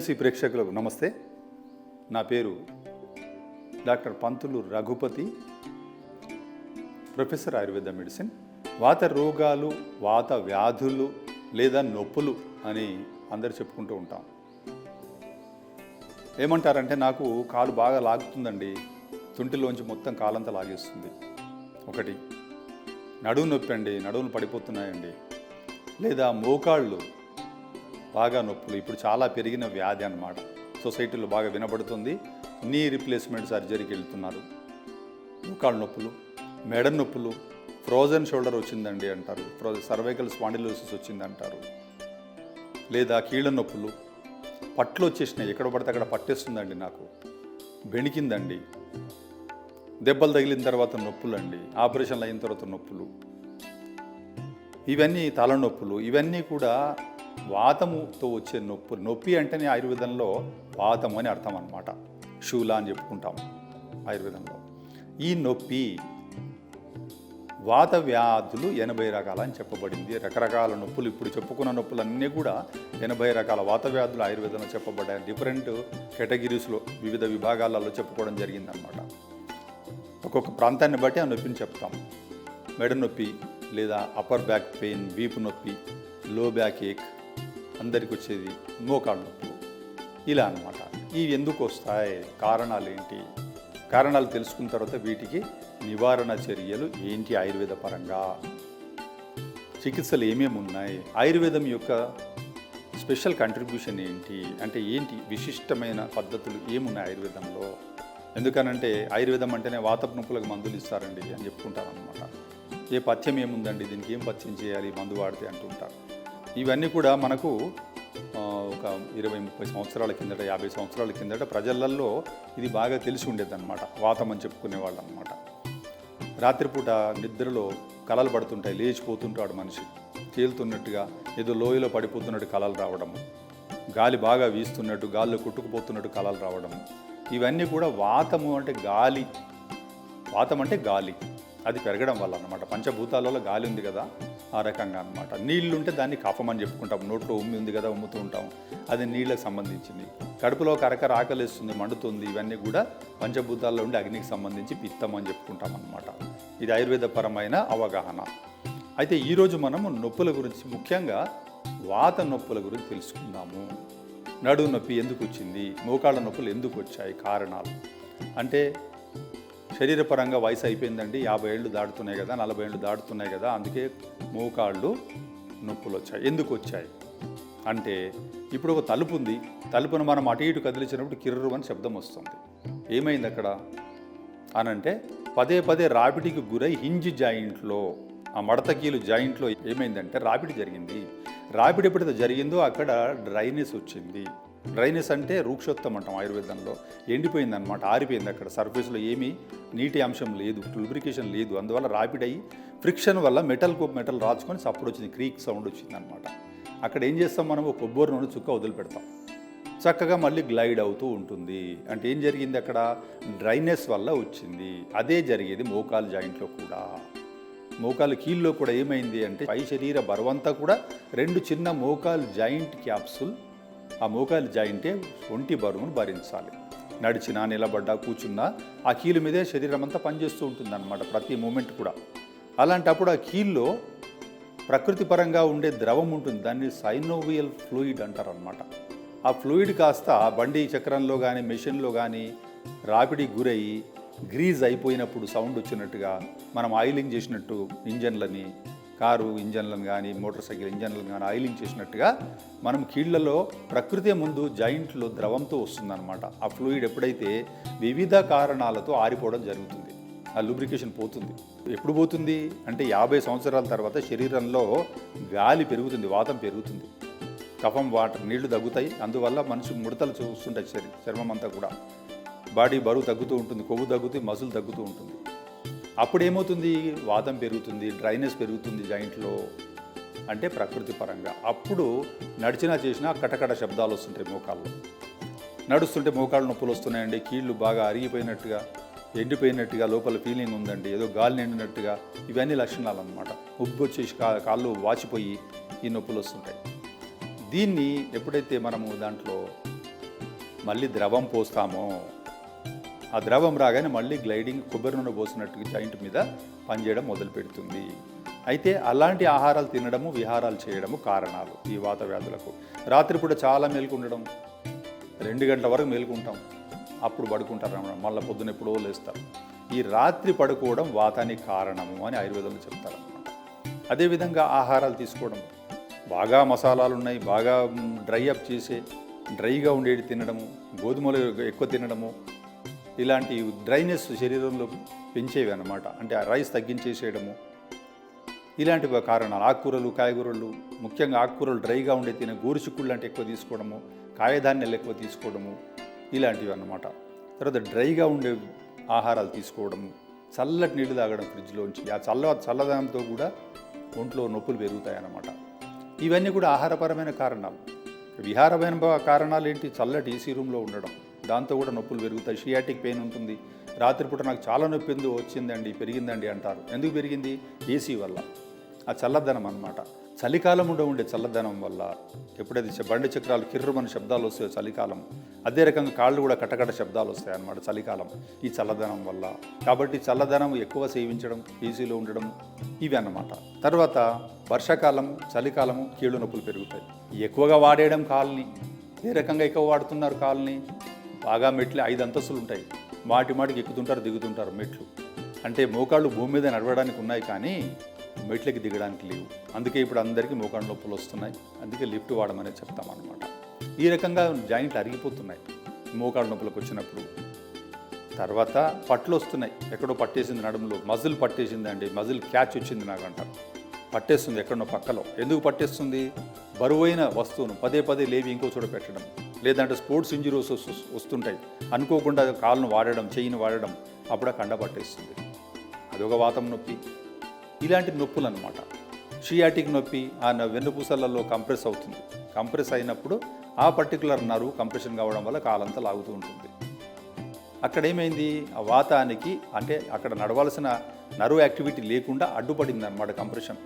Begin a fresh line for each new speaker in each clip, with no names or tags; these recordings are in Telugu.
టీఎంసీ ప్రేక్షకులకు నమస్తే. నా పేరు doctor Pantulu Raghupati professor Ayurveda medicine. వాత రోగాలు వాత వ్యాధులు లేదా నొప్పులు అని అందరు చెప్పుకుంటూ ఉంటాం. ఏమంటారంటే నాకు కాలు బాగా లాగుతుందండి. తుంటిలోంచి మొత్తం కాలంతా లాగేస్తుంది. ఒకటి నడువు నొప్పి అండి నడువులు పడిపోతున్నాయండి. లేదా మోకాళ్ళు బాగా నొప్పులు. ఇప్పుడు చాలా పెరిగిన వ్యాధి అన్నమాట. సొసైటీలో బాగా వినబడుతుంది. నీ రిప్లేస్మెంట్ సర్జరీకి వెళ్తున్నారు. మోకాళ్ళ నొప్పులు మెడ నొప్పులు ఫ్రోజన్ షోల్డర్ వచ్చిందండి అంటారు. ఫ్రో సర్వైకల్ స్పాండిలోసిస్ వచ్చింది అంటారు లేదా కీళ్ళ నొప్పులు పట్లు వచ్చేసినాయి. ఎక్కడ పడితే అక్కడ పట్టేస్తుందండి నాకు. బెణికిందండి. దెబ్బలు తగిలిన తర్వాత నొప్పులు అండి ఆపరేషన్లు అయిన తర్వాత నొప్పులు. ఇవన్నీ తలనొప్పులు. ఇవన్నీ కూడా వాతముతో వచ్చే నొప్పు నొప్పి అంటేనే ఆయుర్వేదంలో వాతం అని అర్థం అనమాట షూలా అని చెప్పుకుంటాం ఆయుర్వేదంలో. ఈ నొప్పి వాత వ్యాధులు ఎనభై రకాల అని చెప్పబడింది. రకరకాల నొప్పులు ఇప్పుడు చెప్పుకున్న నొప్పులన్నీ కూడా ఎనభై రకాల వాత వ్యాధులు ఆయుర్వేదంలో చెప్పబడ్డాయి. డిఫరెంట్ కేటగిరీస్లో వివిధ విభాగాలలో చెప్పుకోవడం జరిగిందనమాట ఒక్కొక్క ప్రాంతాన్ని బట్టి ఆ నొప్పిని చెప్తాం. మెడ నొప్పి లేదా అప్పర్ బ్యాక్ పెయిన్ వీపు నొప్పి లో బ్యాక్ ఏక్ అందరికి వచ్చేది మోకాళ్ళ నొప్పులు ఇలా అన్నమాట. ఇవి ఎందుకు వస్తాయి? కారణాలు ఏంటి? కారణాలు తెలుసుకున్న తర్వాత వీటికి నివారణ చర్యలు ఏంటి ఆయుర్వేద పరంగా? చికిత్సలు ఏమేమి ఉన్నాయి? ఆయుర్వేదం యొక్క స్పెషల్ కంట్రిబ్యూషన్ ఏంటి? అంటే ఏంటి విశిష్టమైన పద్ధతులు ఏమున్నాయి ఆయుర్వేదంలో? ఎందుకనంటే ఆయుర్వేదం అంటేనే వాతపు నొప్పులకు మందులు ఇస్తారండి అని చెప్పుకుంటారు అనమాట ఏ పథ్యం ఏముందండి? దీనికి ఏం పథ్యం చేయాలి? మందు వాడితే అంటుంటారు. ఇవన్నీ కూడా మనకు ఒక ఇరవై ముప్పై సంవత్సరాల కిందట యాభై సంవత్సరాల కిందట ప్రజలల్లో ఇది బాగా తెలిసి ఉండేదన్నమాట. వాతం అని చెప్పుకునేవాళ్ళు అనమాట రాత్రిపూట నిద్రలో కలలు పడుతుంటాయి లేచిపోతుంటాడు మనిషి. తేలుతున్నట్టుగా ఏదో లోయలో పడిపోతున్నట్టు కళలు రావడము. గాలి బాగా వీస్తున్నట్టు గాల్లో కొట్టుకుపోతున్నట్టు కళలు రావడము. ఇవన్నీ కూడా వాతము అంటే గాలి. వాతం అంటే గాలి. అది పెరగడం వల్ల అన్నమాట. పంచభూతాలలో గాలి ఉంది కదా ఆ రకంగా అనమాట నీళ్ళు ఉంటే దాన్ని కఫమని చెప్పుకుంటాం. నోట్లో ఉమ్మి ఉంది కదా ఉమ్ముతూ ఉంటాం. అది నీళ్ళకి సంబంధించింది. కడుపులో కరకర ఆకలిస్తుంది మండుతుంది ఇవన్నీ కూడా పంచభూతాల్లో ఉండి అగ్నికి సంబంధించి పిత్తం అని చెప్పుకుంటాం అనమాట ఇది ఆయుర్వేదపరమైన అవగాహన. అయితే ఈరోజు మనము నొప్పుల గురించి ముఖ్యంగా వాత నొప్పుల గురించి తెలుసుకుందాము. నడు నొప్పి ఎందుకు వచ్చింది? మోకాళ్ళ నొప్పులు ఎందుకు వచ్చాయి? కారణాలు. అంటే శరీరపరంగా వయసు అయిపోయిందండి. యాభై ఏళ్ళు దాటుతున్నాయి కదా నలభై ఏళ్ళు దాటుతున్నాయి కదా అందుకే మోకాళ్ళు నొప్పులు వచ్చాయి. ఎందుకు వచ్చాయి? అంటే ఇప్పుడు ఒక తలుపు ఉంది. తలుపును మనం అటు ఇటు కదిలించినప్పుడు కిర్రు అని శబ్దం వస్తుంది. ఏమైంది అక్కడ? అనంటే పదే పదే రాపిడికి గురై హింజ్ జాయింట్లో ఆ మడతకీలు జాయింట్లో ఏమైందంటే రాపిడి జరిగింది. రాపిడి ఎప్పుడైతే జరిగిందో అక్కడ డ్రైనెస్ వచ్చింది. డ్రైనెస్ అంటే రూక్షోత్తం అంటాం ఆయుర్వేదంలో. ఎండిపోయింది అనమాట ఆరిపోయింది అక్కడ. సర్ఫేస్లో ఏమీ నీటి అంశం లేదు లూబ్రికేషన్ లేదు. అందువల్ల రాపిడ్ అయ్యి ఫ్రిక్షన్ వల్ల మెటల్ మెటల్ రాచుకొని సప్పుడు వచ్చింది క్రీక్ సౌండ్ వచ్చింది అనమాట అక్కడ ఏం చేస్తాం మనం? ఒక కొబ్బరి నూనె చుక్క వదిలిపెడతాం. చక్కగా మళ్ళీ గ్లైడ్ అవుతూ ఉంటుంది. అంటే ఏం జరిగింది అక్కడ? డ్రైనెస్ వల్ల వచ్చింది. అదే జరిగేది మోకాలు జాయింట్లో కూడా. మోకాలు కీళ్ళలో కూడా ఏమైంది అంటే పై శరీర బరువంతా కూడా రెండు చిన్న మోకాలు జాయింట్ క్యాప్సుల్ ఆ మోకాలు జాయింటే ఒంటి బరువును భరించాలి. నడిచినా నిలబడ్డా కూర్చున్నా ఆ కీలు మీదే శరీరం అంతా పనిచేస్తూ ఉంటుంది అనమాట ప్రతి మూమెంట్ కూడా. అలాంటప్పుడు ఆ కీల్లో ప్రకృతి పరంగా ఉండే ద్రవం ఉంటుంది. దాన్ని సైనోవియల్ ఫ్లూయిడ్ అంటారు అనమాట ఆ ఫ్లూయిడ్ కాస్త బండి చక్రంలో కానీ మెషిన్లో కానీ రాపిడి గురయ్యి గ్రీజ్ అయిపోయినప్పుడు సౌండ్ వచ్చినట్టుగా మనం ఆయిలింగ్ చేసినట్టు ఇంజన్లని కారు ఇంజన్లను కానీ మోటార్ సైకిల్ ఇంజన్లను కానీ ఆయిలింగ్ చేసినట్టుగా మనం కీళ్ళలో ప్రకృతి ముందు జాయింట్లో ద్రవంతో వస్తుందన్నమాట. ఆ ఫ్లూయిడ్ ఎప్పుడైతే వివిధ కారణాలతో ఆరిపోవడం జరుగుతుంది. ఆ లూబ్రికేషన్ పోతుంది. ఎప్పుడు పోతుంది? అంటే యాభై సంవత్సరాల తర్వాత శరీరంలో గాలి పెరుగుతుంది వాతం పెరుగుతుంది. కఫం వాటర్ నీళ్ళు తగ్గుతాయి. అందువల్ల మనిషి ముడతలు చూస్తుంటాయి చర్మం అంతా కూడా. బాడీ బరువు తగ్గుతూ ఉంటుంది కొవ్వు తగ్గుతూ మసులు తగ్గుతూ ఉంటుంది. అప్పుడు ఏమవుతుంది వాతం పెరుగుతుంది డ్రైనెస్ పెరుగుతుంది జాయింట్లో. అంటే ప్రకృతి పరంగా. అప్పుడు నడిచినా చేసినా కటకట శబ్దాలు వస్తుంటాయి మోకాళ్ళు నడుస్తుంటే మోకాళ్ళ నొప్పులు వస్తున్నాయండి. కీళ్ళు బాగా అరిగిపోయినట్టుగా ఎండిపోయినట్టుగా లోపల ఫీలింగ్ ఉందండి. ఏదో గాలి నిండినట్టుగా. ఇవన్నీ లక్షణాలు అనమాట ఉబ్బు వచ్చేసి కా కాళ్ళు వాచిపోయి ఈ నొప్పులు వస్తుంటాయి. దీన్ని ఎప్పుడైతే మనము దాంట్లో మళ్ళీ ద్రవం పోస్తామో ఆ ద్రవం రాగానే మళ్ళీ గ్లైడింగ్ కొబ్బరి నూనె పోసినట్టు జాయింట్ మీద పనిచేయడం మొదలు పెడుతుంది అయితే అలాంటి ఆహారాలు తినడము విహారాలు చేయడము కారణాలు ఈ వాత వ్యాధులకు. రాత్రిపూట చాలా మేలుకుండడం. రెండు గంటల వరకు మేల్కుంటాం. అప్పుడు పడుకుంటారు అన్నమాట. మళ్ళీ పొద్దున ఎప్పుడో లేస్తారు. ఈ రాత్రి పడుకోవడం వాతానికి కారణము అని ఆయుర్వేదంలో చెప్తారు అదేవిధంగా ఆహారాలు తీసుకోవడం. బాగా మసాలాలు ఉన్నాయి బాగా డ్రై అప్ చేసే డ్రైగా ఉండేది తినడము గోధుమలు ఎక్కువ తినడము ఇలాంటి డ్రైనెస్ శరీరంలో పెంచేవి అన్నమాట. అంటే ఆ రైస్ తగ్గించేసేయడము. ఇలాంటి కారణాలు ఆకుకూరలు కాయగూరలు ముఖ్యంగా ఆకుకూరలు డ్రైగా ఉండే తినే గోరుచిక్కుళ్ళు అంటే ఎక్కువ తీసుకోవడము కాయధాన్యాలు ఎక్కువ తీసుకోవడము ఇలాంటివి అన్నమాట. తర్వాత డ్రైగా ఉండే ఆహారాలు తీసుకోవడము చల్లటి నీళ్ళు తాగడం ఫ్రిడ్జ్లోంచి ఆ చల్ల చల్లదనంతో కూడా ఒంట్లో నొప్పులు పెరుగుతాయి అన్నమాట ఇవన్నీ కూడా ఆహారపరమైన కారణాలు. విహారమైన కారణాలు ఏంటి? చల్లటి ఏసీ రూమ్లో ఉండడం. దాంతో కూడా నొప్పులు పెరుగుతాయి. షియాటిక్ పెయిన్ ఉంటుంది. రాత్రిపూట నాకు చాలా నొప్పి ఎందుకు వచ్చిందండి పెరిగిందండి అంటారు. ఎందుకు పెరిగింది? ఏసీ వల్ల. ఆ చల్లదనం అన్నమాట. చలికాలం ఉండే ఉండే చల్లదనం వల్ల ఎప్పుడైతే బండి చక్రాలు కిర్రమని శబ్దాలు వస్తాయో చలికాలం అదే రకంగా కాళ్ళు కూడా కటకట శబ్దాలు వస్తాయి అన్నమాట చలికాలం ఈ చల్లదనం వల్ల. కాబట్టి చల్లదనం ఎక్కువ సేవించడం ఏసీలో ఉండడం ఇవి అన్నమాట. తర్వాత వర్షాకాలం చలికాలము కీళ్ళు నొప్పులు పెరుగుతాయి. ఎక్కువగా వాడేయడం కాల్ని. ఏ రకంగా ఎక్కువ వాడుతున్నారు కాల్ని? బాగా మెట్లు ఐదు అంతస్తులు ఉంటాయి. మాటి మాటికి ఎక్కుతుంటారు దిగుతుంటారు మెట్లు. అంటే మోకాళ్ళు భూమి మీద నడవడానికి ఉన్నాయి కానీ మెట్లకి దిగడానికి లేవు. అందుకే ఇప్పుడు అందరికీ మోకాళ్ళ నొప్పులు వస్తున్నాయి. అందుకే లిఫ్ట్ వాడమని చెప్తామన్నమాట. ఈ రకంగా జాయింట్లు అరిగిపోతున్నాయి మోకాళ్ళ నొప్పులకు వచ్చినప్పుడు. తర్వాత పట్లు వస్తున్నాయి. ఎక్కడో పట్టేసింది నడుములో. మజిల్ పట్టేసింది అండి. మజిల్ క్యాచ్ వచ్చింది నాకంట పట్టేస్తుంది ఎక్కడో పక్కలో. ఎందుకు పట్టేస్తుంది? బరువైన వస్తువును పదే పదే లేవి ఇంకో చోట పెట్టడం. లేదంటే స్పోర్ట్స్ ఇంజురీస్ వస్తుంటాయి. అనుకోకుండా కాళ్ళను వాడడం చెయ్యిని వాడడం అప్పుడు కండ పట్టేస్తుంది. అదొక వాతం నొప్పి. ఇలాంటి నొప్పులు అనమాట షియాటిక్ నొప్పి ఆ వెన్నుపూసలలో కంప్రెస్ అవుతుంది. కంప్రెస్ అయినప్పుడు ఆ పర్టికులర్ నరువు కంప్రెషన్ కావడం వల్ల కాలంతా లాగుతూ ఉంటుంది. అక్కడ ఏమైంది ఆ వాతానికి అంటే అక్కడ నడవాల్సిన నరువు యాక్టివిటీ లేకుండా అడ్డుపడింది అనమాట కంప్రెషన్.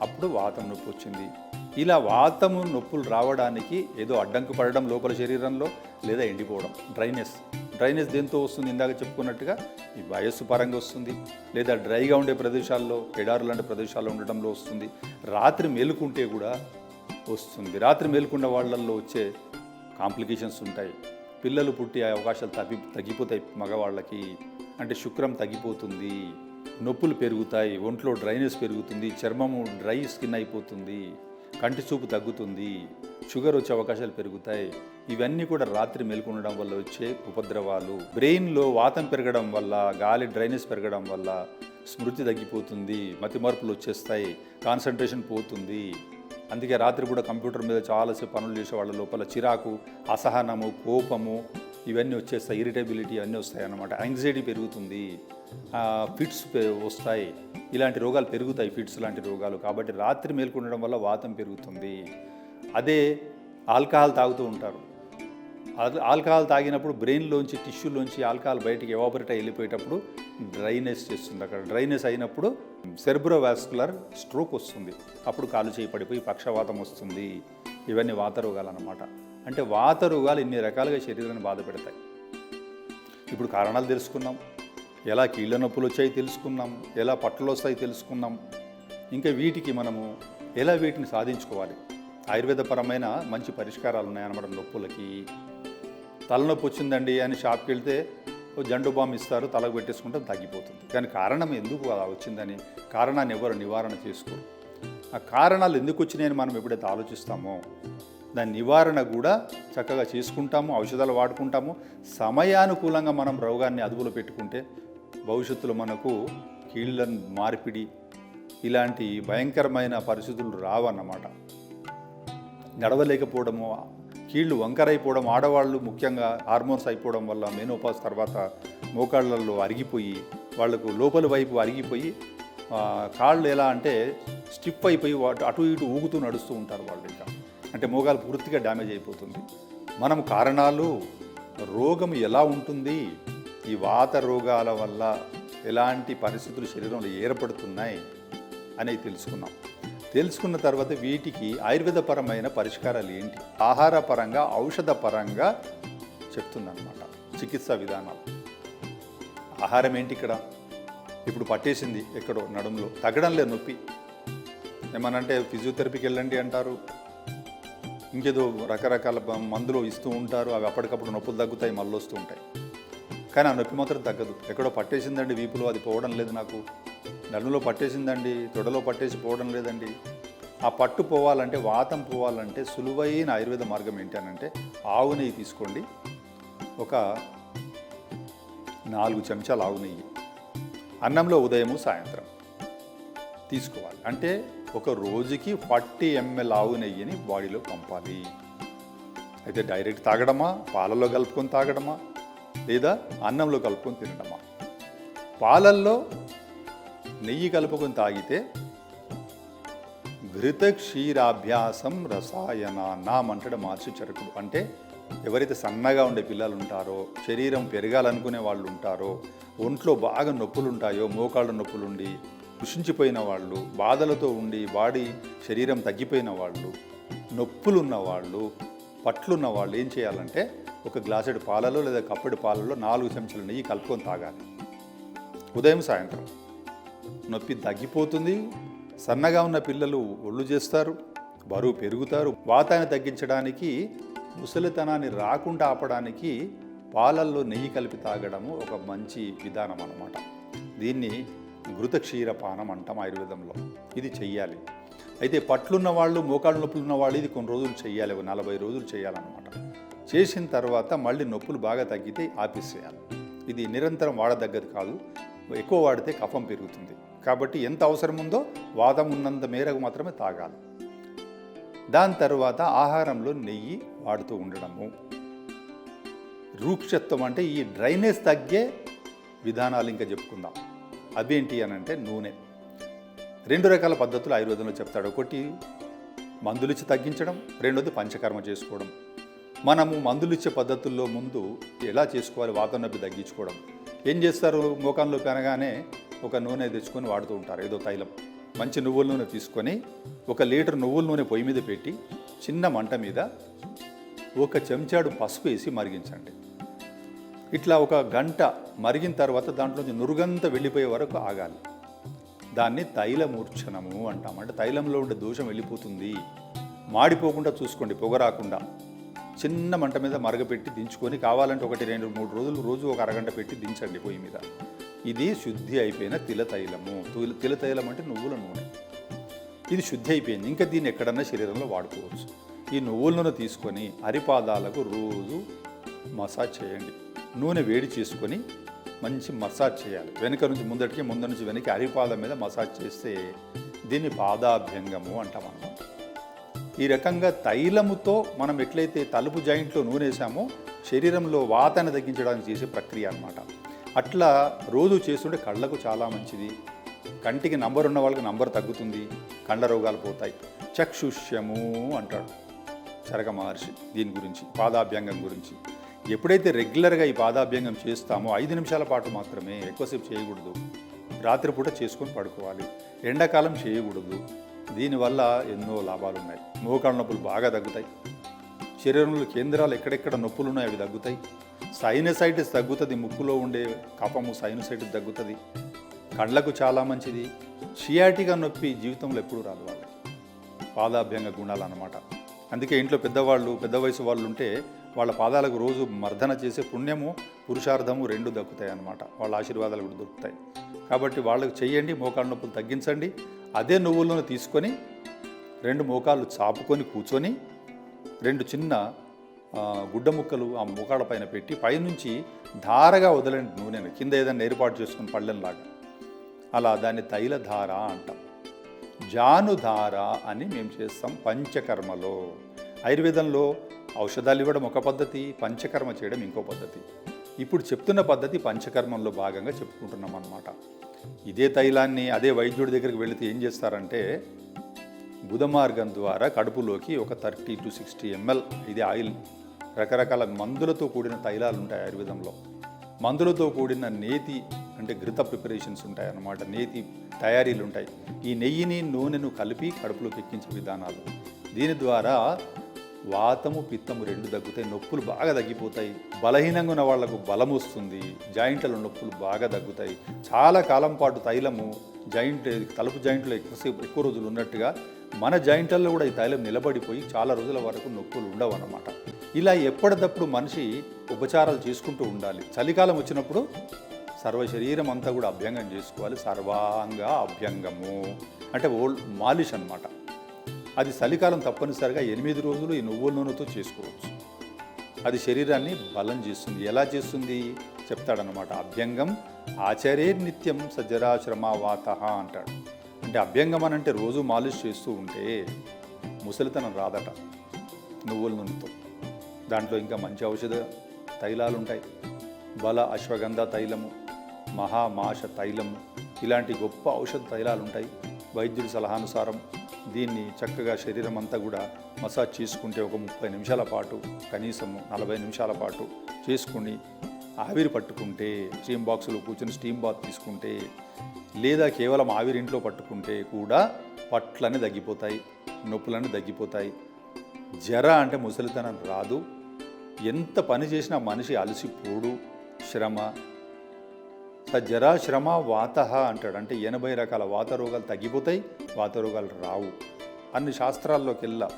అప్పుడు వాతం నొప్పి వచ్చింది. ఇలా వాతము నొప్పులు రావడానికి ఏదో అడ్డంకు పడడం లోపల శరీరంలో లేదా ఎండిపోవడం డ్రైనెస్. డ్రైనెస్ దేంతో వస్తుంది? ఇందాక చెప్పుకున్నట్టుగా ఈ వయస్సు పరంగా వస్తుంది. లేదా డ్రైగా ఉండే ప్రదేశాల్లో ఎడారు లాంటి ప్రదేశాల్లో ఉండడంలో వస్తుంది. రాత్రి మేలుకుంటే కూడా వస్తుంది. రాత్రి మేలుకున్న వాళ్ళల్లో వచ్చే కాంప్లికేషన్స్ ఉంటాయి. పిల్లలు పుట్టే అవకాశాలు తగ్గి తగ్గిపోతాయి మగవాళ్ళకి. అంటే శుక్రం తగ్గిపోతుంది. నొప్పులు పెరుగుతాయి. ఒంట్లో డ్రైనెస్ పెరుగుతుంది. చర్మము డ్రై స్కిన్ అయిపోతుంది. కంటి చూపు తగ్గుతుంది షుగర్ వచ్చే అవకాశాలు పెరుగుతాయి. ఇవన్నీ కూడా రాత్రి మేల్కొనడం వల్ల వచ్చే ఉపద్రవాలు. బ్రెయిన్లో వాతం పెరగడం వల్ల గాలి డ్రైనేజ్ పెరగడం వల్ల స్మృతి తగ్గిపోతుంది మతి మార్పులు వచ్చేస్తాయి కాన్సన్ట్రేషన్ పోతుంది. అందుకే రాత్రి కూడా కంప్యూటర్ మీద చాలాసేపు పనులు చేసే వాళ్ళ లోపల చిరాకు అసహనము కోపము ఇవన్నీ వచ్చేస్తాయి ఇరిటబిలిటీ అన్నీ వస్తాయి అన్నమాట. యాంగ్జైటీ పెరుగుతుంది ఫిట్స్ వస్తాయి. ఇలాంటి రోగాలు పెరుగుతాయి ఫిట్స్ లాంటి రోగాలు. కాబట్టి రాత్రి మేల్కొనడం వల్ల వాతం పెరుగుతుంది. అదే ఆల్కహాల్ తాగుతూ ఉంటారు. ఆల్కహాల్ తాగినప్పుడు బ్రెయిన్లోంచి టిష్యూలోంచి ఆల్కహాల్ బయటికి ఎవాపరేట్ వెళ్ళిపోయేటప్పుడు డ్రైనెస్ చేస్తుంది. అక్కడ డ్రైనెస్ అయినప్పుడు సెర్బ్రోవాస్కులర్ స్ట్రోక్ వస్తుంది. అప్పుడు కాలు చేయి పడిపోయి పక్షవాతం వస్తుంది. ఇవన్నీ వాత రోగాలు అన్నమాట. అంటే వాత రోగాలు ఇన్ని రకాలుగా శరీరాన్ని బాధ పెడతాయి ఇప్పుడు కారణాలు తెలుసుకున్నాం. ఎలా కీళ్ళ నొప్పులు వచ్చాయి తెలుసుకున్నాం. ఎలా పట్టలు వస్తాయి తెలుసుకున్నాం. ఇంకా వీటికి మనము ఎలా వీటిని సాధించుకోవాలి? ఆయుర్వేదపరమైన మంచి పరిష్కారాలు ఉన్నాయన్నమాట నొప్పులకి. తలనొప్పి వచ్చిందండి అని షాప్కి వెళ్తే ఓ జండు బామ్ ఇస్తారు తలకు పెట్టేసుకుంటే తగ్గిపోతుంది. కానీ కారణం ఎందుకు అలా వచ్చిందని కారణాన్ని ఎవరు నివారణ చేసుకోరు? ఆ కారణాలు ఎందుకు వచ్చినాయని మనం ఎప్పుడైతే ఆలోచిస్తామో దాని నివారణ కూడా చక్కగా చేసుకుంటాము ఔషధాలు వాడుకుంటాము. సమయానుకూలంగా మనం రోగాన్ని అదుపులో పెట్టుకుంటే భవిష్యత్తులో మనకు కీళ్ళ మార్పిడి ఇలాంటి భయంకరమైన పరిస్థితులు రావన్నమాట. నడవలేకపోవడము కీళ్ళు వంకరైపోవడం ఆడవాళ్ళు ముఖ్యంగా హార్మోన్స్ అయిపోవడం వల్ల మెనోపాస్ తర్వాత మోకాళ్ళల్లో అరిగిపోయి వాళ్ళకు లోపల వైపు అరిగిపోయి కాళ్ళు ఎలా అంటే స్టిప్ అయిపోయి వాటి అటు ఇటు ఊగుతూ నడుస్తూ ఉంటారు వాళ్ళు ఇంకా. అంటే మోగాలు పూర్తిగా డ్యామేజ్ అయిపోతుంది. మనం కారణాలు రోగం ఎలా ఉంటుంది ఈ వాత రోగాల వల్ల ఎలాంటి పరిస్థితులు శరీరంలో ఏర్పడుతున్నాయి అనేది తెలుసుకున్నాం. తెలుసుకున్న తర్వాత వీటికి ఆయుర్వేదపరమైన పరిష్కారాలు ఏంటి? ఆహార పరంగా ఔషధ పరంగా చెప్తుందన్నమాట. చికిత్సా విధానాలు. ఆహారం ఏంటి ఇక్కడ? ఇప్పుడు పట్టేసింది ఎక్కడో నడుములో. తగ్గడం లేదు నొప్పి. ఏమనంటే ఫిజియోథెరపీకి వెళ్ళండి అంటారు. ఇంకేదో రకరకాల మందులు ఇస్తూ ఉంటారు. అవి అప్పటికప్పుడు నొప్పులు తగ్గుతాయి మళ్ళీ వస్తూ ఉంటాయి. కానీ ఆ నొప్పి మాత్రం తగ్గదు. ఎక్కడో పట్టేసిందండి వీపులో అది పోవడం లేదు నాకు. నడుములో పట్టేసిందండి తొడలో పట్టేసి పోవడం లేదండి. ఆ పట్టు పోవాలంటే వాతం పోవాలంటే సులువైన ఆయుర్వేద మార్గం ఏంటి అని అంటే ఆవు నెయ్యి తీసుకోండి. ఒక నాలుగు చెంచాలు ఆవు నెయ్యి. అన్నంలో ఉదయము సాయంత్రం తీసుకోవాలి. అంటే ఒక రోజుకి ఫార్టీ ఎంఎల్ ఆవు నెయ్యిని బాడీలో పంపాలి. అయితే డైరెక్ట్ తాగడమా? పాలలో కలుపుకొని తాగడమా? లేదా అన్నంలో కలుపుకొని తినడమా? పాలల్లో నెయ్యి కలుపుకొని తాగితే ఘృత క్షీరాభ్యాసం రసాయన నామంటాడు మహర్షి చరకుడు. అంటే ఎవరైతే సన్నగా ఉండే పిల్లలు ఉంటారో శరీరం పెరగాలనుకునే వాళ్ళు ఉంటారో ఒంట్లో బాగా నొప్పులు ఉంటాయో మోకాళ్ళ నొప్పులుండి కృషించిపోయిన వాళ్ళు బాధలతో ఉండి బాడీ శరీరం తగ్గిపోయిన వాళ్ళు నొప్పులున్న వాళ్ళు పట్లున్న వాళ్ళు ఏం చేయాలంటే ఒక గ్లాసెడు పాలలో లేదా కప్పటి పాలలో నాలుగు చెంచాలు నెయ్యి కలుపుకొని తాగాలి. ఉదయం సాయంత్రం. నొప్పి తగ్గిపోతుంది సన్నగా ఉన్న పిల్లలు ఒళ్ళు చేస్తారు బరువు పెరుగుతారు వాతాన్ని తగ్గించడానికి ముసలితనాన్ని రాకుండా ఆపడానికి పాలల్లో నెయ్యి కలిపి తాగడము ఒక మంచి విధానం అన్నమాట. దీన్ని క్షీరపానం అంటాం ఆయుర్వేదంలో. ఇది చెయ్యాలి. అయితే పట్లున్న వాళ్ళు మోకాళ్ళ నొప్పులు ఉన్న వాళ్ళు ఇది కొన్ని రోజులు చేయాలి ఒక నలభై రోజులు చేయాలన్నమాట చేసిన తర్వాత మళ్ళీ నొప్పులు బాగా తగ్గితే ఆపేసేయాలి. ఇది నిరంతరం వాడదగ్గది కాదు. ఎక్కువ వాడితే కఫం పెరుగుతుంది. కాబట్టి ఎంత అవసరం ఉందో వాదం ఉన్నంత మేరకు మాత్రమే తాగాలి. దాని తర్వాత ఆహారంలో నెయ్యి వాడుతూ ఉండడము. రూక్షత్వం అంటే ఈ డ్రైనేజ్ తగ్గే విధానాలు ఇంకా చెప్పుకుందాం. అదేంటి అని అంటే నూనె. రెండు రకాల పద్ధతులు ఆయుర్వేదంలో చెప్తాడు. ఒకటి మందులిచ్చి తగ్గించడం రెండోది పంచకర్మ చేసుకోవడం. మనము మందులిచ్చే పద్ధతుల్లో ముందు ఎలా చేసుకోవాలి? వాతం నొప్పి తగ్గించుకోవడం. ఏం చేస్తారు? మోకాంలో పెనగానే ఒక నూనె తెచ్చుకొని వాడుతూ ఉంటారు. ఏదో తైలం. మంచి నువ్వుల నూనె తీసుకొని ఒక లీటర్ నువ్వుల నూనె పొయ్యి మీద పెట్టి చిన్న మంట మీద ఒక చెంచాడు పసుపు వేసి మరిగించండి. ఇట్లా ఒక గంట మరిగిన తర్వాత దాంట్లోంచి నురుగంత వెళ్ళిపోయే వరకు ఆగాలి. దాన్ని తైలమూర్ఛనము అంటాం. అంటే తైలంలో ఉండే దోషం వెళ్ళిపోతుంది. మాడిపోకుండా చూసుకోండి పొగ రాకుండా. చిన్న మంట మీద మరగపెట్టి దించుకొని కావాలంటే ఒకటి రెండు మూడు రోజులు రోజు ఒక అరగంట పెట్టి దించండి పొయ్యి మీద. ఇది శుద్ధి అయిపోయిన తిల తైలము తిల తైలం అంటే నువ్వుల నూనె. ఇది శుద్ధి అయిపోయింది. ఇంకా దీన్ని ఎక్కడన్నా శరీరంలో వాడుకోవచ్చు. ఈ నువ్వుల నూనె తీసుకొని అరిపాదాలకు రోజు మసాజ్ చేయండి. నూనె వేడి చేసుకొని మంచి మసాజ్ చేయాలి. వెనుక నుంచి ముందటికి ముందు నుంచి వెనక్కి అరిపాదం మీద మసాజ్ చేస్తే దీన్ని పాదాభ్యంగము అంటాం అన్నమాట ఈ రకంగా తైలముతో మనం ఎట్లయితే తలుపు జాయింట్లో నూనె వేసామో శరీరంలో వాతాన్ని తగ్గించడానికి చేసే ప్రక్రియ అన్నమాట. అట్లా రోజు చేస్తుంటే కళ్ళకు చాలా మంచిది. కంటికి నంబర్ ఉన్న వాళ్ళకి నంబర్ తగ్గుతుంది. కండ రోగాలు పోతాయి. చక్షుష్యము అంటాడు. చరక మహర్షి దీని గురించి పాదాభ్యంగం గురించి. ఎప్పుడైతే రెగ్యులర్గా ఈ పాదాభ్యంగం చేస్తామో ఐదు నిమిషాల పాటు మాత్రమే ఎక్కువసేపు చేయకూడదు. రాత్రిపూట చేసుకొని పడుకోవాలి. ఎండాకాలం చేయకూడదు. దీనివల్ల ఎన్నో లాభాలు ఉన్నాయి మోకాళ్ళ నొప్పులు బాగా తగ్గుతాయి. శరీరంలో కేంద్రాలు ఎక్కడెక్కడ నొప్పులు ఉన్నాయో అవి తగ్గుతాయి. సైనసైటిస్ తగ్గుతుంది. ముక్కులో ఉండే కఫము సైనసైటిస్ తగ్గుతుంది. కళ్ళకు చాలా మంచిది. షియాటిగా నొప్పి జీవితంలో ఎప్పుడూ రాదు వాళ్ళకి. పాదాభ్యంగ గుణాలు అన్నమాట. అందుకే ఇంట్లో పెద్దవాళ్ళు పెద్ద వయసు వాళ్ళు ఉంటే వాళ్ళ పాదాలకు రోజు మర్దన చేసే పుణ్యము పురుషార్థము రెండు దక్కుతాయి అన్నమాట వాళ్ళ ఆశీర్వాదాలు కూడా దొరుకుతాయి. కాబట్టి వాళ్ళకి చెయ్యండి మోకాళ్ళ నొప్పులు తగ్గించండి. అదే నువ్వులను తీసుకొని రెండు మోకాళ్ళు చాపుకొని కూర్చొని రెండు చిన్న గుడ్డ ముక్కలు ఆ మోకాళ్ళ పైన పెట్టి పైనుంచి ధారగా వదలండి నూనెను. కింద ఏదైనా ఏర్పాటు చేసుకుని పళ్ళెంలాగా. అలా దాన్ని తైలధార అంటాం. జానుధార అని మేము చేస్తాం పంచకర్మలో. ఆయుర్వేదంలో ఔషధాలు ఇవ్వడం ఒక పద్ధతి పంచకర్మ చేయడం ఇంకో పద్ధతి. ఇప్పుడు చెప్తున్న పద్ధతి పంచకర్మంలో భాగంగా చెప్పుకుంటున్నాం అన్నమాట. ఇదే తైలాన్ని అదే వైద్యుడి దగ్గరికి వెళితే ఏం చేస్తారంటే బుధ మార్గం ద్వారా కడుపులోకి ఒక థర్టీ టు సిక్స్టీ ఎంఎల్ ఇది ఆయిల్ రకరకాల మందులతో కూడిన తైలాలు ఉంటాయి ఆయుర్వేదంలో. మందులతో కూడిన నేతి అంటే ఘృత ప్రిపరేషన్స్ ఉంటాయి అన్నమాట. నేతి తయారీలు ఉంటాయి. ఈ నెయ్యిని నూనెను కలిపి కడుపులోకి ఎక్కించే విధానాలు. దీని ద్వారా వాతము పిత్తము రెండు తగ్గుతాయి. నొప్పులు బాగా తగ్గిపోతాయి. బలహీనంగా ఉన్న వాళ్ళకు బలం వస్తుంది. జాయింట్లలో నొప్పులు బాగా తగ్గుతాయి. చాలా కాలం పాటు తైలము జాయింట్ తలుపు జాయింట్లో ఎక్కువసేపు ఎక్కువ రోజులు ఉన్నట్టుగా మన జాయింట్లలో కూడా ఈ తైలం నిలబడిపోయి చాలా రోజుల వరకు నొప్పులు ఉండవు అన్నమాట. ఇలా ఎప్పటికప్పుడు మనిషి ఉపచారాలు చేసుకుంటూ ఉండాలి. చలికాలం వచ్చినప్పుడు సర్వ శరీరం అంతా కూడా అభ్యంగం చేసుకోవాలి. సర్వాంగ అభ్యంగము. అంటే ఓల్డ్ మాలిష్ అన్నమాట. అది చలికాలం తప్పనిసరిగా ఎనిమిది రోజులు ఈ నువ్వుల నూనెతో చేసుకోవచ్చు. అది శరీరాన్ని బలం చేస్తుంది. ఎలా చేస్తుంది? చెప్తాడనమాట అభ్యంగం ఆచరే నిత్యం సజ్జరాశ్రమ వాత అంటాడు. అంటే అభ్యంగం అని అంటే రోజు మాలిష్ చేస్తూ ఉంటే ముసలితనం రాదట నువ్వుల నూనెతో. దాంట్లో ఇంకా మంచి ఔషధ తైలాలు ఉంటాయి బల అశ్వగంధ తైలము మహామాష తైలము ఇలాంటి గొప్ప ఔషధ తైలాలు ఉంటాయి వైద్యుడి సలహానుసారం దీన్ని చక్కగా శరీరం అంతా కూడా మసాజ్ చేసుకుంటే ఒక ముప్పై నిమిషాల పాటు కనీసము నలభై నిమిషాల పాటు చేసుకుని ఆవిరి పట్టుకుంటే స్టీమ్ బాక్సులో కూర్చొని స్టీమ్ బాత్ తీసుకుంటే లేదా కేవలం ఆవిరి ఇంట్లో పట్టుకుంటే కూడా పట్లని తగ్గిపోతాయి నొప్పులని తగ్గిపోతాయి. జర అంటే ముసలితనం రాదు. ఎంత పని చేసినా మనిషి అలసిపోడు శ్రమ స జరా వాత అంటాడు. అంటే ఎనభై రకాల వాత రోగాలు తగ్గిపోతాయి వాత రోగాలు రావు. అన్ని శాస్త్రాల్లోకెల్లా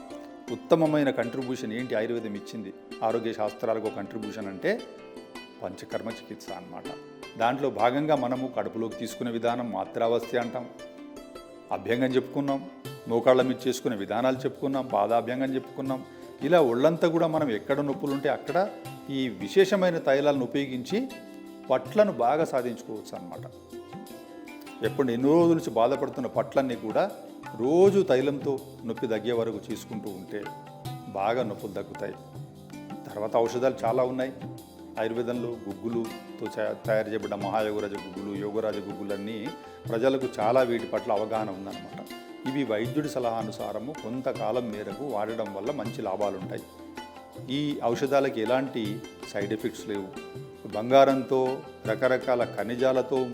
ఉత్తమమైన కంట్రిబ్యూషన్ ఏంటి? ఆయుర్వేదం ఇచ్చింది. ఆరోగ్య శాస్త్రాలకు కంట్రిబ్యూషన్ అంటే పంచకర్మ చికిత్స అన్నమాట. దాంట్లో భాగంగా మనము కడుపులోకి తీసుకునే విధానం మాత్రావస్థ అంటాం. అభ్యంగం చెప్పుకున్నాం. మోకాళ్ళ మీద చేసుకునే విధానాలు చెప్పుకున్నాం. పాదాభ్యంగం చెప్పుకున్నాం. ఇలా ఒళ్ళంతా కూడా మనం ఎక్కడ నొప్పులు ఉంటే అక్కడ ఈ విశేషమైన తైలాలను ఉపయోగించి పట్లను బాగా సాధించుకోవచ్చు అన్నమాట ఎప్పుడు ఎన్నో రోజుల నుంచి బాధపడుతున్న పట్లన్నీ కూడా రోజు తైలంతో నొప్పి తగ్గే వరకు చేసుకుంటూ ఉంటే బాగా నొప్పులు తగ్గుతాయి. తర్వాత ఔషధాలు చాలా ఉన్నాయి. ఆయుర్వేదంలో గుగ్గులుతో తయారు చేయబడిన మహాయోగరాజ గుగ్గులు యోగరాజ గుగ్గులన్నీ ప్రజలకు చాలా వీటి పట్ల అవగాహన ఉందన్నమాట. ఇవి వైద్యుడి సలహానుసారము కొంతకాలం మేరకు వాడడం వల్ల మంచి లాభాలు ఉంటాయి ఈ ఔషధాలకి ఎలాంటి సైడ్ ఎఫెక్ట్స్ లేవు. బంగారంతో రకరకాల ఖనిజాలతో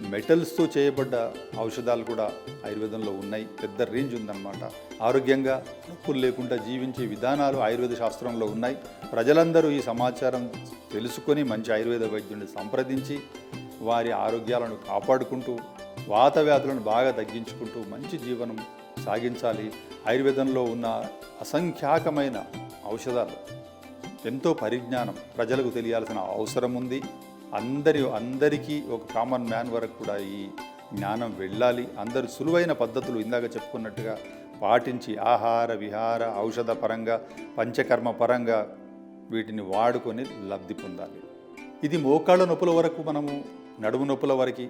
మెటల్స్తో చేయబడ్డ ఔషధాలు కూడా ఆయుర్వేదంలో ఉన్నాయి. పెద్ద రేంజ్ ఉందన్నమాట. ఆరోగ్యంగా నొప్పులు లేకుండా జీవించే విధానాలు ఆయుర్వేద శాస్త్రంలో ఉన్నాయి. ప్రజలందరూ ఈ సమాచారం తెలుసుకొని మంచి ఆయుర్వేద వైద్యుడిని సంప్రదించి వారి ఆరోగ్యాలను కాపాడుకుంటూ వాత వ్యాధులను బాగా తగ్గించుకుంటూ మంచి జీవనం సాగించాలి. ఆయుర్వేదంలో ఉన్న అసంఖ్యాకమైన ఔషధాలు ఎంతో పరిజ్ఞానం. ప్రజలకు తెలియాల్సిన అవసరం ఉంది. అందరి అందరికీ ఒక కామన్ మ్యాన్ వరకు కూడా ఈ జ్ఞానం వెళ్ళాలి. అందరు సులువైన పద్ధతులు ఇందాక చెప్పుకున్నట్టుగా పాటించి ఆహార విహార ఔషధ పరంగా పంచకర్మ పరంగా వీటిని వాడుకొని లబ్ధి పొందాలి. ఇది మోకాళ్ళ నొప్పుల వరకు మనము నడుము నొప్పుల వరకు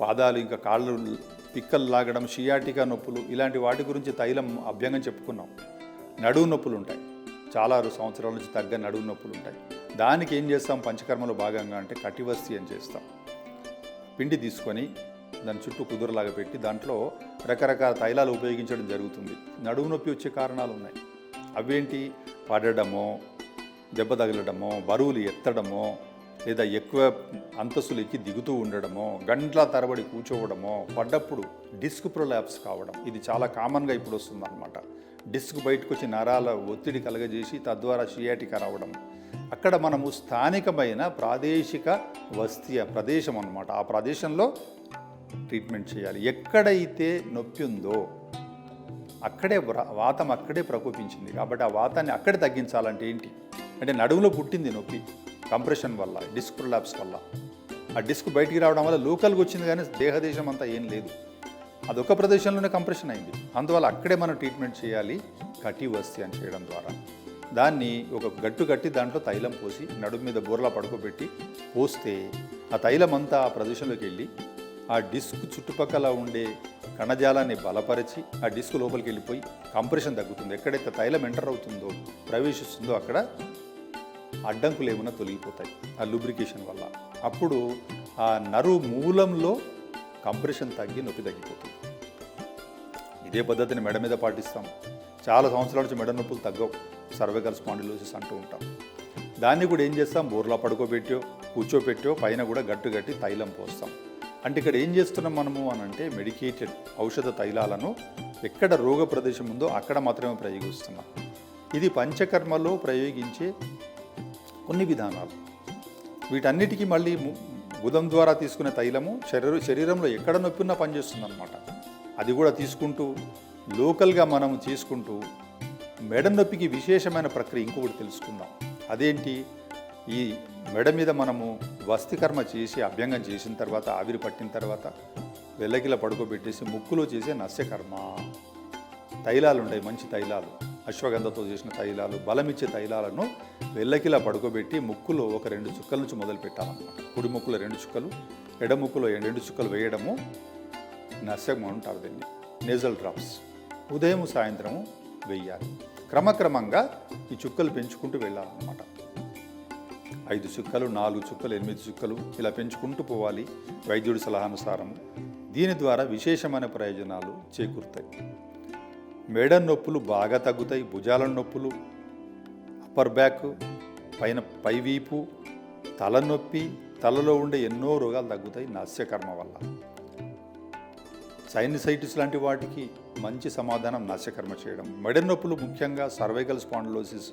పాదాలు ఇంకా కాళ్ళు పిక్కలు లాగడం షియాటికా నొప్పులు ఇలాంటి వాటి గురించి తైలం అభ్యంగం చెప్పుకున్నాం. నడువు నొప్పులు ఉంటాయి. చాలా సంవత్సరాల నుంచి తగ్గ నడుము నొప్పులు ఉంటాయి. దానికి ఏం చేస్తాం? పంచకర్మలో భాగంగా అంటే కటివస్తి అని చేస్తాం. పిండి తీసుకొని దాని చుట్టూ కుదురులాగా పెట్టి దాంట్లో రకరకాల తైలాలు ఉపయోగించడం జరుగుతుంది. నడుము నొప్పి వచ్చే కారణాలు ఉన్నాయి. అవేంటి? పడడమో దెబ్బ తగలడమో బరువులు ఎత్తడమో లేదా ఎక్కువ అంతస్తులు ఎక్కి దిగుతూ ఉండడమో గంటల తరబడి కూర్చోవడమో పడ్డప్పుడు డిస్క్ ప్రొలాప్స్ కావడం ఇది చాలా కామన్గా ఇప్పుడు వస్తుందన్నమాట. డిస్క్ బయటకు వచ్చి నరాల ఒత్తిడి కలగజేసి తద్వారా షియాటిక రావడం. అక్కడ మనము స్థానికమైన ప్రాదేశిక వస్తీయ ప్రదేశం అనమాట ఆ ప్రదేశంలో ట్రీట్మెంట్ చేయాలి. ఎక్కడైతే నొప్పి ఉందో అక్కడే వాతం అక్కడే ప్రకోపించింది. కాబట్టి ఆ వాతాన్ని అక్కడే తగ్గించాలంటే ఏంటి? అంటే నడుములో పుట్టింది నొప్పి. కంప్రెషన్ వల్ల డిస్క్ ప్రొలాప్స్ వల్ల. ఆ డిస్క్ బయటికి రావడం వల్ల లోకల్గా వచ్చింది కానీ దేహదేశం అంతా ఏం లేదు. అదొక ప్రదేశంలోనే కంప్రెషన్ అయింది. అందువల్ల అక్కడే మనం ట్రీట్మెంట్ చేయాలి కటి వస్తి అని చేయడం ద్వారా. దాన్ని ఒక గట్టు కట్టి దాంట్లో తైలం పోసి నడుము మీద బోర్లా పడుకోబెట్టి పోస్తే ఆ తైలం అంతా ఆ ప్రదేశంలోకి వెళ్ళి ఆ డిస్క్ చుట్టుపక్కల ఉండే కణజాలాన్ని బలపరిచి ఆ డిస్క్ లోపలికి వెళ్ళిపోయి కంప్రెషన్ తగ్గుతుంది. ఎక్కడైతే తైలం ఎంటర్ అవుతుందో ప్రవేశిస్తుందో అక్కడ అడ్డంకులు ఏమైనా తొలగిపోతాయి ఆ లూబ్రికేషన్ వల్ల. అప్పుడు ఆ నరు మూలంలో కంప్రెషన్ తగ్గి నొప్పి తగ్గిపోతుంది. ఇదే పద్ధతిని మెడ మీద పాటిస్తాం. చాలా సంవత్సరాల నుంచి మెడ నొప్పులు తగ్గవు. సర్వైకల్ స్పాండిలోసిస్ అంటూ ఉంటాం. దాన్ని కూడా ఏం చేస్తాం? బోర్లా పడుకోబెట్టో కూర్చోపెట్టో పైన కూడా గట్టు గట్టి తైలం పోస్తాం. అంటే ఇక్కడ ఏం చేస్తున్నాం మనము అని అంటే మెడికేటెడ్ ఔషధ తైలాలను ఎక్కడ రోగ ప్రదేశం ఉందో అక్కడ మాత్రమే ప్రయోగిస్తున్నాం. ఇది పంచకర్మలో ప్రయోగించే కొన్ని విధానాలు. వీటన్నిటికీ మళ్ళీ ము- బుధం ద్వారా తీసుకునే తైలము శరీర శరీరంలో ఎక్కడ నొప్పి ఉన్నా పనిచేస్తుంది అనమాట అది కూడా తీసుకుంటూ లోకల్గా మనం తీసుకుంటూ మెడ నొప్పికి విశేషమైన ప్రక్రియ ఇంకొకటి తెలుసుకుందాం. అదేంటి? ఈ మెడ మీద మనము వస్తికర్మ చేసి అభ్యంగం చేసిన తర్వాత ఆవిరి పట్టిన తర్వాత వెల్లకిల పడుకోబెట్టేసి ముక్కులో చేసే నస్యకర్మ. తైలాలు ఉంటాయి మంచి తైలాలు. అశ్వగంధతో చేసిన తైలాలు బలమిచ్చే తైలాలను వెల్లకిలా పడుకోబెట్టి ముక్కులో ఒక రెండు చుక్కల నుంచి మొదలు పెట్టాలన్నమాట కుడి ముక్కులో రెండు చుక్కలు ఎడముక్కులో రెండు చుక్కలు వేయడము నస్యం అంటారు దీన్ని. నేజల్ డ్రాప్స్ ఉదయం సాయంత్రము వెయ్యాలి. క్రమక్రమంగా ఈ చుక్కలు పెంచుకుంటూ వెళ్ళాలన్నమాట. ఐదు చుక్కలు నాలుగు చుక్కలు ఎనిమిది చుక్కలు ఇలా పెంచుకుంటూ పోవాలి వైద్యుడి సలహానుసారం దీని ద్వారా విశేషమైన ప్రయోజనాలు చేకూరుతాయి. మెడ నొప్పులు బాగా తగ్గుతాయి భుజాల నొప్పులు అప్పర్ బ్యాక్ పైన పైవీపు తలనొప్పి తలలో ఉండే ఎన్నో రోగాలు తగ్గుతాయి నాస్యకర్మ వల్ల. సైనిసైటిస్ లాంటి వాటికి మంచి సమాధానం నాస్యకర్మ చేయడం. మెడ నొప్పులు ముఖ్యంగా సర్వైకల్ స్పాండిలోసిస్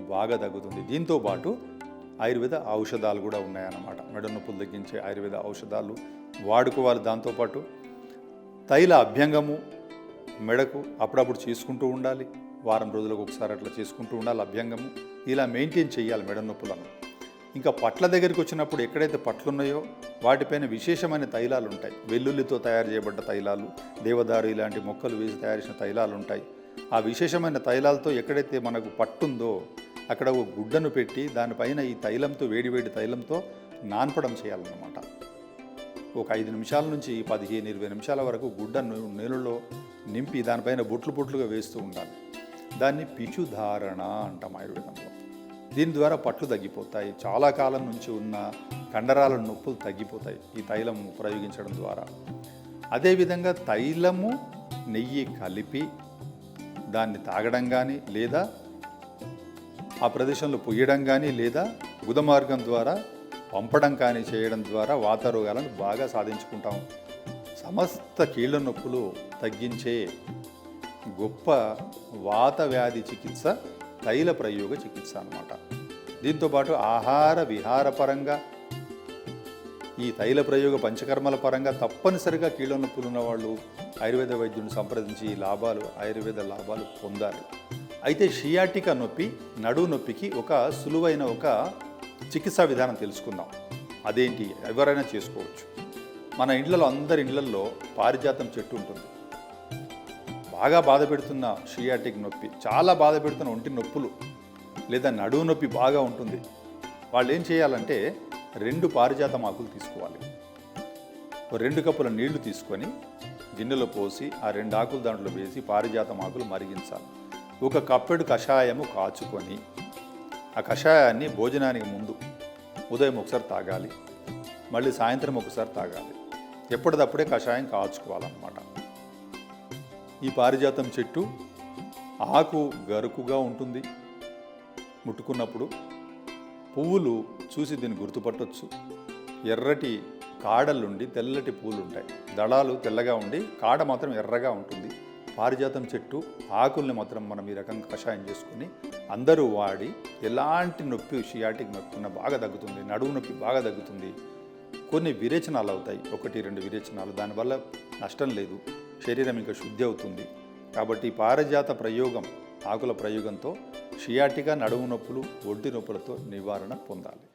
బాగా తగ్గుతుంది. దీంతో పాటు ఆయుర్వేద ఔషధాలు కూడా ఉన్నాయన్నమాట. మెడ నొప్పులు తగ్గించే ఆయుర్వేద ఔషధాలు వాడుకోవాలి. దాంతోపాటు తైల అభ్యంగము మెడకు అప్పుడప్పుడు చేసుకుంటూ ఉండాలి. వారం రోజులకు ఒకసారి అట్లా చేసుకుంటూ ఉండాలి అభ్యంగము. ఇలా మెయింటైన్ చేయాలి మెడ నొప్పులను. ఇంకా పట్ల దగ్గరికి వచ్చినప్పుడు ఎక్కడైతే పట్లున్నాయో వాటిపైన విశేషమైన తైలాలు ఉంటాయి. వెల్లుల్లితో తయారు చేయబడ్డ తైలాలు దేవదారు ఇలాంటి మొక్కలు వేసి తయారు చేసిన తైలాలు ఉంటాయి. ఆ విశేషమైన తైలాలతో ఎక్కడైతే మనకు పట్టుందో అక్కడ ఒక గుడ్డను పెట్టి దానిపైన ఈ తైలంతో వేడివేడి తైలంతో నాన్పడం చేయాలన్నమాట. ఒక ఐదు నిమిషాల నుంచి పదిహేను ఇరవై నిమిషాల వరకు గుడ్డను నీళ్ళలో నింపి దానిపైన బొట్లు బొట్లుగా వేస్తూ ఉండాలి. దాన్ని పిచుధారణ అంటాం ఆయుర్వేదంలో. దీని ద్వారా పట్లు తగ్గిపోతాయి. చాలా కాలం నుంచి ఉన్న కండరాల నొప్పులు తగ్గిపోతాయి ఈ తైలం ప్రయోగించడం ద్వారా. అదేవిధంగా తైలము నెయ్యి కలిపి దాన్ని తాగడం కానీ లేదా ఆ ప్రదేశంలో పొయ్యడం కానీ లేదా గుద మార్గం ద్వారా పంపడం కానీ చేయడం ద్వారా వాత రోగాలను బాగా సాధించుకుంటాం. సమస్త కీళ్ళ నొప్పులు తగ్గించే గొప్ప వాత వ్యాధి చికిత్స తైల ప్రయోగ చికిత్స అన్నమాట. దీంతోపాటు ఆహార విహార పరంగా ఈ తైల ప్రయోగ పంచకర్మల పరంగా తప్పనిసరిగా కీళ్ళ నొప్పులు ఉన్నవాళ్ళు ఆయుర్వేద వైద్యుని సంప్రదించి ఈ లాభాలు ఆయుర్వేద లాభాలు పొందాలి. అయితే షియాటికా నొప్పి నడువు నొప్పికి ఒక సులువైన ఒక చికిత్సా విధానం తెలుసుకుందాం. అదేంటి? ఎవరైనా చేసుకోవచ్చు. మన ఇండ్లలో అందరి ఇండ్లల్లో పారిజాతం చెట్టు ఉంటుంది. బాగా బాధ పెడుతున్న షియాటిక్ నొప్పి చాలా బాధ పెడుతున్న ఒంటి నొప్పులు లేదా నడువు నొప్పి బాగా ఉంటుంది. వాళ్ళు ఏం చేయాలంటే రెండు పారిజాతం ఆకులు తీసుకోవాలి. రెండు కప్పుల నీళ్ళు తీసుకొని గిన్నెలో పోసి ఆ రెండు ఆకులు దాంట్లో వేసి పారిజాతం ఆకులు మరిగించాలి. ఒక కప్పెడు కషాయము కాచుకొని ఆ కషాయాన్ని భోజనానికి ముందు ఉదయం ఒకసారి తాగాలి మళ్ళీ సాయంత్రం ఒకసారి తాగాలి. ఎప్పటిదప్పుడే కషాయం కాచుకోవాలన్నమాట. ఈ పారిజాతం చెట్టు ఆకు గరుకుగా ఉంటుంది. ముట్టుకున్నప్పుడు పువ్వులు చూసి దీన్ని గుర్తుపట్టవచ్చు ఎర్రటి కాడలుండి తెల్లటి పూలు ఉంటాయి దళాలు తెల్లగా ఉండి కాడ మాత్రం ఎర్రగా ఉంటుంది. పారిజాతం చెట్టు ఆకుల్ని మాత్రం మనం ఈ రకంగా కషాయం చేసుకుని అందరూ వాడి ఎలాంటి నొప్పి షియాటిక్ నొప్పి ఉన్నా బాగా తగ్గుతుంది. నడువు నొప్పి బాగా తగ్గుతుంది. కొన్ని విరేచనాలు అవుతాయి. ఒకటి రెండు విరేచనాలు. దానివల్ల నష్టం లేదు. శరీరం ఇంకా శుద్ధి అవుతుంది. కాబట్టి పారిజాత ప్రయోగం ఆకుల ప్రయోగంతో షియాటిగా నడుము నొప్పులు ఒంటి నొప్పులతో నివారణ పొందాలి.